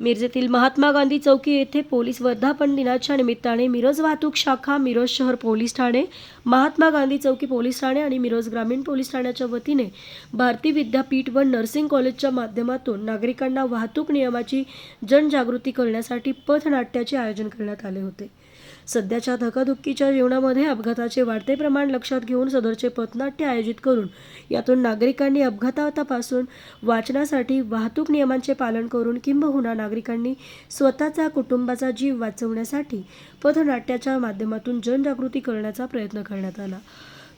मिरजेतील महात्मा गांधी चौकी येथे पोलीस वर्धापन दिनाच्या निमित्ताने मिरज वाहतूक शाखा मिरज शहर पोलीस ठाणे महात्मा गांधी चौकी पोलीस ठाणे आणि मिरज ग्रामीण पोलीस ठाण्याच्या वतीने भारती विद्यापीठ व नर्सिंग कॉलेजच्या माध्यमातून नागरिकांना वाहतूक नियमाची जनजागृती करण्यासाठी पथनाट्याचे आयोजन करण्यात आले होते. सध्याच्या धकाधुक्कीच्या जीवनामध्ये अपघाताचे वाढते प्रमाण लक्षात घेऊन सदरचे पथनाट्य आयोजित करून यातून नागरिकांनी अपघातापासून वाचण्यासाठी वाहतूक नियमांचे पालन करून किंबहुना नागरिकांनी स्वतःचा कुटुंबाचा जीव वाचवण्यासाठी पथनाट्याच्या माध्यमातून जनजागृती करण्याचा प्रयत्न करण्यात आला.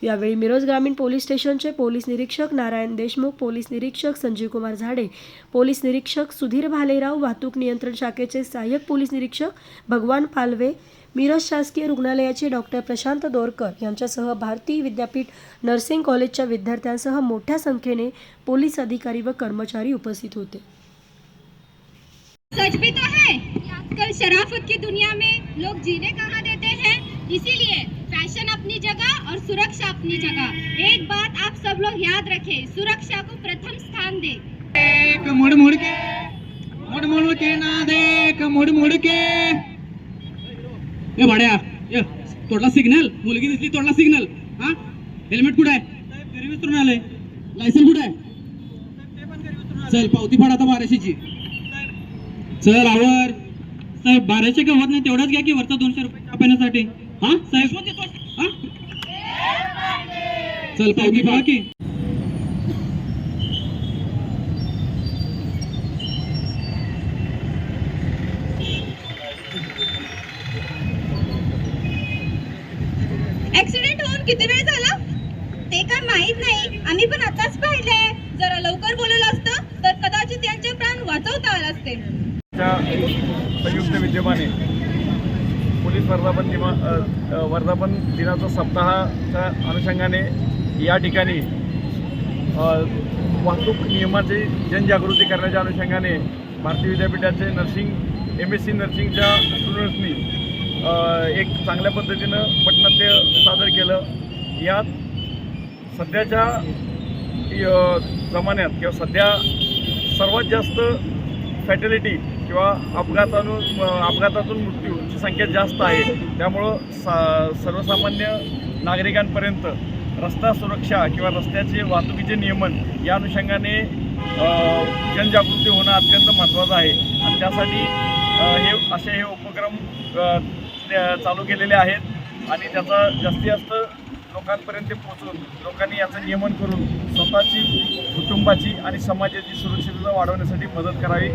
यावेळी मिरज ग्रामीण पोलीस स्टेशनचे पोलीस निरीक्षक नारायण देशमुख पोलीस निरीक्षक संजीव कुमार झाडे पोलीस निरीक्षक सुधीर भालेराव वाहतूक नियंत्रण शाखेचे सहाय्यक पोलीस निरीक्षक भगवान पालवे मिरज शासकीय रुग्णालयाचे डॉक्टर प्रशांत दोरकर यांच्यासह भारतीय विद्यापीठ नर्सिंग कॉलेजच्या विद्यार्थ्यांसह मोठ्या संख्येने पोलीस अधिकारी व कर्मचारी उपस्थित होते. सच भी तो है आजकल शराफत की दुनिया में लोग जीने कहाँ देते हैं? इसीलिए फैशन अपनी जगह अपनी जगह। एक बात आप सब लोग याद रखें सुरक्षा को प्रथम स्थान दें। एक मुड़ मोड के मुड़ मुड़ के ना देख मुड़ मुड़ के ए भाड्या ए तोडला सिग्नल? मुलगी दिसली तोडला सिग्नल. हा? हेल्मेट कुठे आहे? घरी विसरून आले. लायसन कुठे आहे? चल पावती फाड आता बाराशेची. चल आवर. साहेब बाराशे का होत नाही तेवढाच घ्या की वरचा दोनशे रुपये कापण्यासाठी हा साहेब? चल पावती फाडा की. ऍक्सिडेंट होऊन किती वेळ झाला? ते काय माहीत नाही. आम्ही पण आताच जरा लवकर बोलवलं असतं तर कदाचित यांचे प्राण वाचवता आले असते. संयुक्त विद्यमाने पोलीस वर्धापन दिनाचा सप्ताहाच्या अनुषंगाने या ठिकाणी वाहतूक नियमाची जनजागृती करण्याच्या अनुषंगाने भारतीय विद्यापीठाचे नर्सिंग एम एस सी नर्सिंगच्या स्टुडंट्सनी एक चांगल्या पद्धतीनं पटनाट्य सादर केलं. यात सध्याच्या जमान्यात किंवा सध्या सर्वात जास्त फॅटॅलिटी किंवा अपघातातून अपघातातून मृत्यूची संख्या जास्त आहे. त्यामुळं सा सर्वसामान्य नागरिकांपर्यंत रस्ता सुरक्षा किंवा रस्त्याचे वाहतुकीचे नियमन या अनुषंगाने जनजागृती होणं अत्यंत महत्त्वाचं आहे. आणि त्यासाठी हे असे हे उपक्रम त्या- चालू केलेले आहेत. आणि त्याचा जास्तीत जास्त लोकांपर्यंत पोहोचून लोकांनी याचं नियमन करून स्वतःची कुटुंबाची आणि समाजाची सुरक्षितता वाढवण्यासाठी मदत करावी.